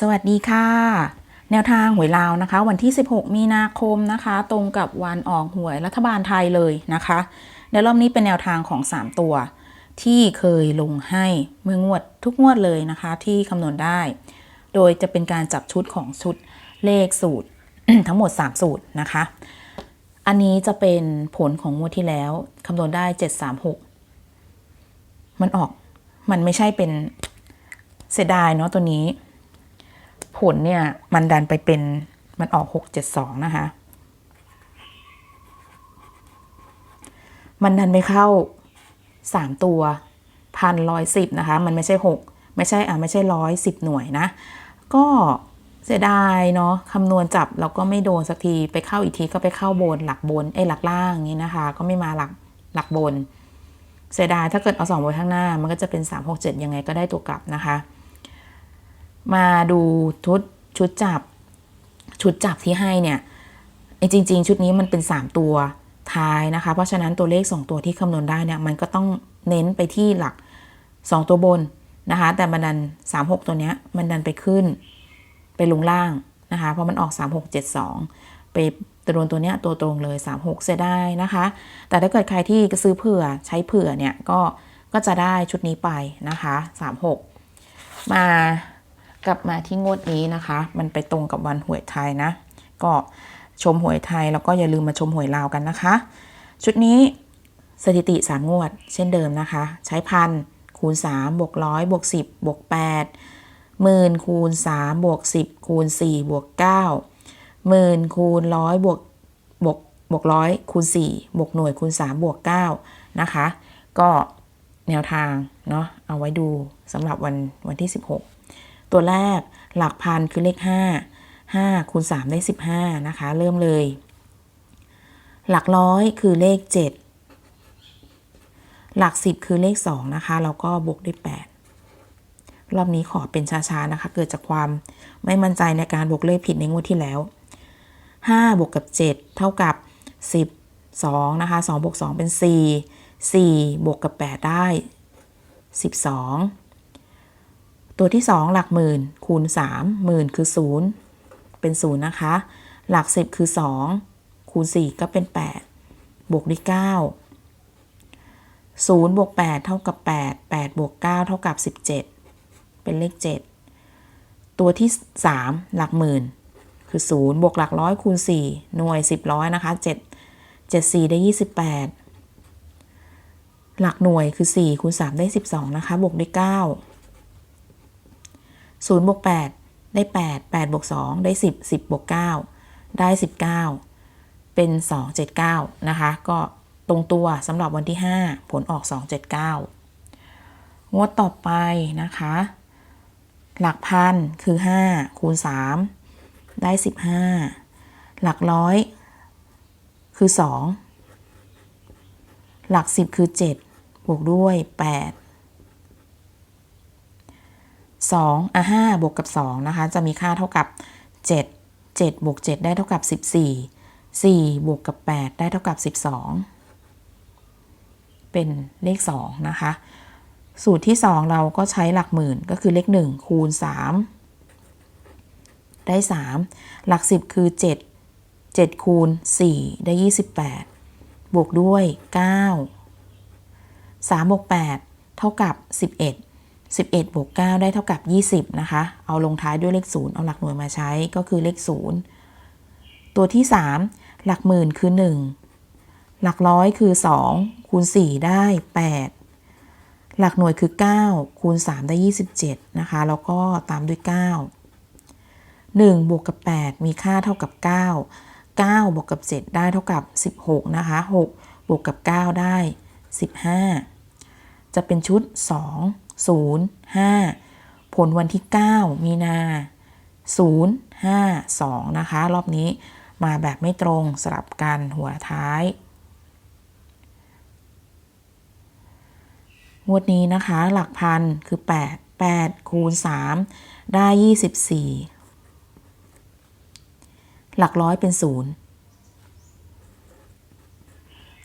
สวัสดีค่ะ แนวทางหวยลาวนะคะ วันที่ 16 มีนาคมนะคะ ตรงกับวันออกหวยรัฐบาลไทยเลยนะคะในรอบนี้เป็นแนวทางของ 3 ตัว ที่เคยลงให้เมื่องวดทุกงวดเลยนะคะ ที่คำนวณได้ โดยจะเป็นการจับชุดของชุดเลขสูตรทั้งหมด 3 สูตรนะคะ อันนี้จะเป็นผลของงวดที่แล้วคำนวณได้ 736 มันออกมันไม่ใช่เป็นเสียดายเนาะตัวนี้ ผลเนี่ยมันดันไปเป็นมันออก672นะคะ มันดันไปเข้า3ตัวพันร้อยสิบนะคะ มันไม่ใช่6ไม่ใช่อะไม่ใช่ร้อยสิบหน่วยนะ ก็เสียดายเนาะคำนวณจับเราก็ไม่โดนสักทีไปเข้าอีกทีก็ไปเข้าบนหลักบนเอ้หลักล่างางนี้นะคะ ก็ไม่มาหลักหลักบน เสียดายถ้าเกิดเอาสองไว้ข้างหน้า มันก็จะเป็น3 6 7ยังไงก็ได้ตัวกลับนะคะ มาดูชุดชุดจับ ชุดจับที่ให้เนี่ยไอ้จริง ๆ ชุดนี้มันเป็น 3 ตัวท้ายนะคะ เพราะฉะนั้นตัวเลข 2 ตัวที่คำนวณได้เนี่ยมันก็ต้องเน้นไปที่หลัก 2 ตัวบนนะคะ แต่มันดัน 3 6 ตัวเนี้ยมันดันไปขึ้น ไปลงล่างนะคะ เพราะมันออก 3 6 7 2 ไปตรวนตัวเนี้ยตัวตรงเลย 3 6 เสียได้นะคะ แต่ถ้าเกิดใครที่ซื้อเผื่อใช้เผื่อเนี่ยก็ก็จะได้ชุดนี้ไปนะคะ 3 6 มา กลับมาที่งวดนี้นะคะ มันไปตรงกับวันหวยไทยนะ ก็ชมหวยไทยแล้วก็อย่าลืมมาชมหวยลาวกันนะคะ ชุดนี้สถิติ3งวด เช่นเดิมนะคะ ใช้พันคูณ3บวกร้อยบวก10บวก8หมื่นคูณ3บวก10คูณ4บวก9หมื่นคูณร้อยบวกบวกบวกร้อยคูณ4บวกหน่วยคูณ3บวก9นะคะ ก็แนวทางเนาะเอาไว้ดูสำหรับวันวันที่ 16 ตัวแรกหลักพันคือเลข 5 5คูณ3ได้ 15 นะคะ เริ่มเลย หลักร้อยคือเลข 7 หลัก 10 คือเลข 2 นะคะ แล้วก็บวกด้วย 8 รอบนี้ขอเป็นช้าๆนะคะ เกิดจากความไม่มั่นใจในการบวกเลขผิดในงวดที่แล้ว 5 บวกกับ 7 เท่ากับ 12 นะคะ 2 บวก 2 เป็น 4 4 บวกกับ 8 ได้ 12 ตัวที่ 2 หลักหมื่นคูณ3หมื่นคือ 0 เป็น 0 นะคะ หลัก 10 คือ 2 คูณ 4 ก็เป็น 8 บวกด้วย9 0บวก8เท่ากับ 8 8บวก9เท่ากับ 17 เป็นเลข 7 ตัวที่ 3 หลักหมื่น คือ 0 บวกหลักร้อยคูณ 4 หน่วย 10ร้อยนะคะ 7 7 4 ได้ 28 หลักหน่วยคือ 4 คูณ 3 ได้ 12 นะคะ บวกด้วย 9 0บวก8ได้ 8 8บวก2ได้ 10 10บวก9ได้ 19 เป็น 279 นะคะ ก็ตรงตัวสำหรับวันที่ 5 ผลออก 279 งวดต่อไปนะคะ หลักพันคือ 5 คูณ 3 ได้ 15 หลักร้อยคือ 2 หลัก 10 คือ 7 บวกด้วย 8 2อะ5บวกกับ2นะคะจะมีค่าเท่ากับ 7 7บวก7ได้เท่ากับ 14 4บวกกับ 8 ได้เท่ากับ 12 เป็นเลข 2 นะคะ สูตรที่ 2 เราก็ใช้หลักหมื่นก็คือเลข 1 คูณ 3 ได้ 3 หลัก 10 คือ 7 7 คูณ 4 ได้ 28 บวกด้วย 9 3บวก8เท่ากับ 11 11บวก9ได้เท่ากับ 20 นะคะ เอาลงท้ายด้วยเลข 0 เอาหลักหน่วยมาใช้ก็คือเลข 0 ตัวที่ 3 หลักหมื่นคือ 1 หลักร้อยคือ 2 คูณ 4 ได้ 8 หลักหน่วยคือ 9 คูณ 3 ได้ 27 นะคะ แล้วก็ตามด้วย 9 1 บวกกับ 8 มีค่าเท่ากับ 9 9 บวกกับ 7 ได้เท่ากับ 16 นะคะ 6 บวกกับ 9 ได้ 15 จะเป็นชุด 2 0 5 ผลวันที่ 9 มีนา 0 5 2 นะคะ รอบนี้มาแบบไม่ตรงสลับกันหัวท้าย งวดนี้นะคะ หลักพันคือ 8 8 คูณ 3 ได้ 24 หลักร้อยเป็น 0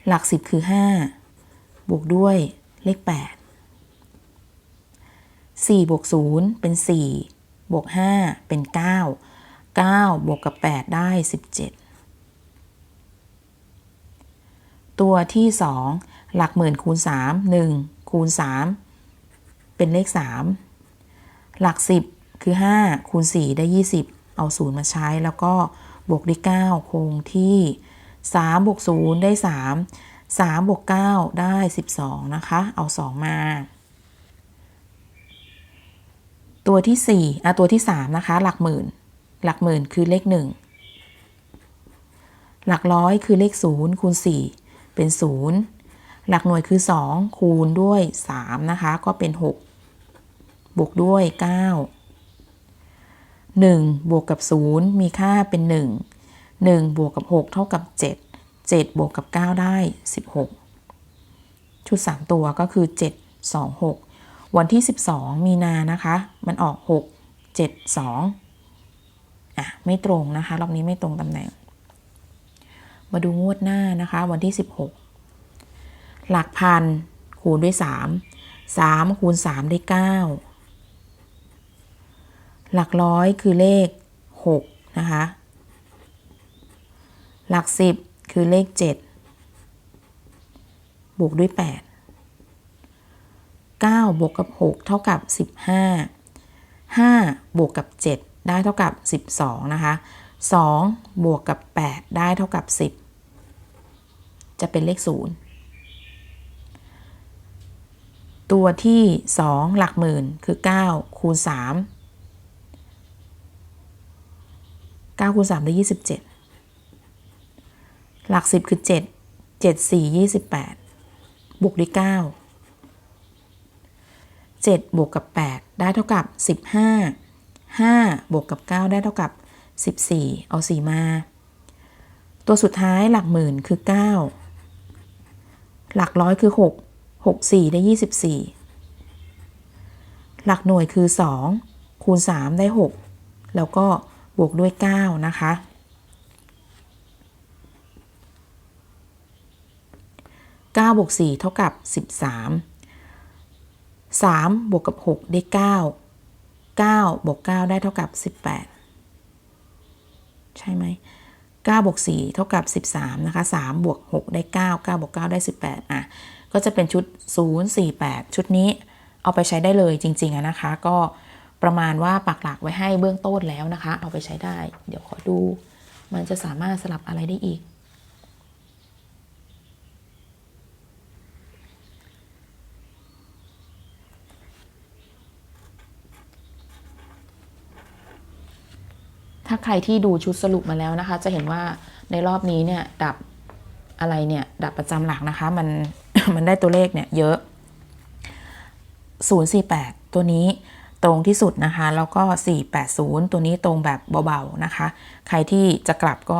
หลัก 10 คือ 5 บวกด้วยเลข 8 4บวก0เป็น 4 บวก 5 เป็น 9 9 บวกกับ 8 ได้ 17 ตัวที่ 2 หลักหมื่นคูณ 3 1 คูณ 3 เป็นเลข 3 หลัก 10 คือ 5 คูณ 4 ได้ 20 เอา 0 มาใช้แล้วก็บวกด้วย9คงที่ 3 บวก 0 ได้ 3 3 บวก 9 ได้ 12 นะคะ เอา 2 มา ตัวที่4อะตัวที่3นะคะ หลักหมื่น หลักหมื่นคือเลข1หลักร้อยคือเลข0คูณ4เป็น0หลักหน่วยคือ2คูณด้วย3นะคะ ก็เป็น6บวกด้วย9 1บวกกับ0มีค่าเป็น1 1บวกกับ6เท่ากับ7 7บวกกับ9ได้16ชุด3ตัวก็คือ7 2 6 วันที่ 12 มีนานะคะ มันออก 6 7 2อะไม่ตรงนะคะ รอบนี้ไม่ตรงตำแหน่ง มาดูงวดหน้านะคะ วันที่ 16 หลักพันคูณด้วย 3 3 คูณ 3 ได้ 9 หลักร้อยคือเลข 6 นะคะ หลัก 10 คือเลข 7 บวกด้วย 8 9 บวกกับ 6 เท่ากับ 15 5 บวกกับ 7 ได้เท่ากับ 12 นะคะ 2 บวกกับ 8 ได้เท่ากับ 10 จะเป็นเลข 0 ตัวที่ 2 หลักหมื่นคือ 9 คูณ 3 9 คูณ 3 ได้ 27 หลัก 10 คือ 7 7 4 28 บวกด้วย 9 7 บวกกับ 8 ได้เท่ากับ 15 5 บวกกับ 9 ได้เท่ากับ 14 เอา 4 มา ตัวสุดท้ายหลักหมื่นคือ 9 หลักร้อยคือ 6 6 4 ได้ 24 หลักหน่วยคือ 2 คูณ 3 ได้ 6 แล้วก็บวกด้วย 9 นะคะ 9 บวก 4 เท่ากับ 13 3 บวกกับ 6 ได้ 9 9 บวก 9 ได้เท่ากับ 18 ใช่ไหม9บวก4เท่ากับ 13 นะคะ 3 บวก 6 ได้ 9 9 บวก 9 ได้ 18 อะ ก็จะเป็นชุด 048 ชุดนี้เอาไปใช้ได้เลยจริง ๆนะคะ ก็ประมาณว่าปักหลักไว้ให้เบื้องต้นแล้วนะคะ เอาไปใช้ได้ เดี๋ยวขอดู มันจะสามารถสลับอะไรได้อีก ใครที่ดูชุดสรุปมาแล้วนะคะ จะเห็นว่าในรอบนี้เนี่ยดับอะไรเนี่ยดับประจำหลักนะคะ มันมันได้ตัวเลขเนี่ยเยอะ 048 ตัวนี้ตรงที่สุดนะคะ แล้วก็ 480 ตัวนี้ตรงแบบเบาๆนะคะ ใครที่จะกลับก็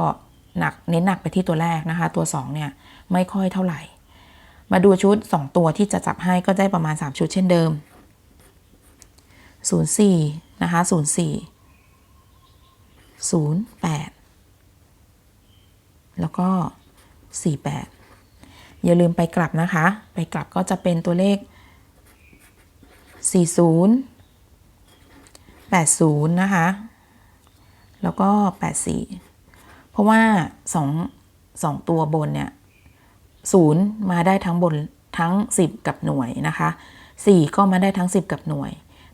หนักเน้นหนักไปที่ตัวแรกนะคะ ตัว 2 เนี่ยไม่ค่อยเท่าไหร่ มาดูชุด 2 ตัวที่จะจับให้ก็ได้ประมาณ 3 ชุดเช่นเดิม 04 นะคะ 04 08 แล้วก็ 48 อย่าลืมไปกลับนะคะ ไปกลับก็จะเป็นตัวเลข 40 80 นะคะ แล้วก็ 84 เพราะว่า 2 2 ตัวบนเนี่ย0มาได้ทั้งบนทั้ง 10 กับหน่วยนะคะ 4 ก็มาได้ทั้ง 10 กับหน่วย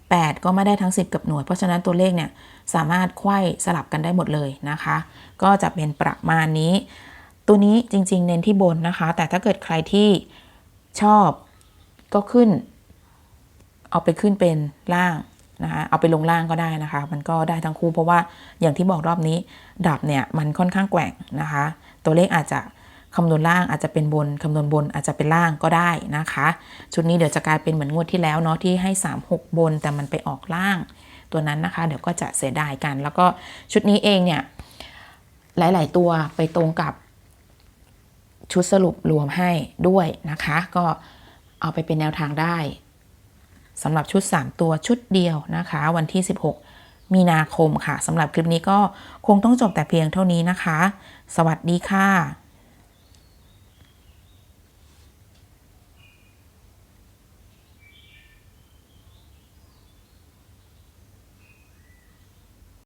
8 ก็ไมาได้ทั้ง 10 กับหน่วย เพราะฉะนั้นตัวเลขเนี่ยสามารถไขว้สลับกันได้หมดเลยนะคะ ก็จะเป็นประมาณนี้ ตัวนี้จริงๆ เน้นที่บนนะคะ แต่ถ้าเกิดใครที่ชอบก็ขึ้น เอาไปขึ้นเป็นล่างนะคะเอาไปลงล่างก็ได้นะคะ มันก็ได้ทั้งคู่เพราะว่าอย่างที่บอกรอบนี้ ดับเนี่ยมันค่อนข้างแกว่งนะคะ ตัวเลขอาจจะ คำนวณล่างอาจจะเป็นบนคำนวณบนอาจจะเป็นล่างก็ได้นะคะ ชุดนี้เดี๋ยวจะกลายเป็นเหมือนงวดที่แล้วเนาะที่ให้ 3 6 บนแต่มันไปออกล่างตัวนั้นนะคะ เดี๋ยวก็จะเสียดายกัน แล้วก็ชุดนี้เองเนี่ยหลาย ๆ ตัวไปตรงกับชุดสรุปรวมให้ด้วยนะคะ ก็เอาไปเป็นแนวทางได้สำหรับชุด 3 ตัวชุดเดียวนะคะ วันที่ 16 มีนาคมค่ะสำหรับคลิปนี้ก็คงต้องจบแต่เพียงเท่านี้นะคะ สวัสดีค่ะ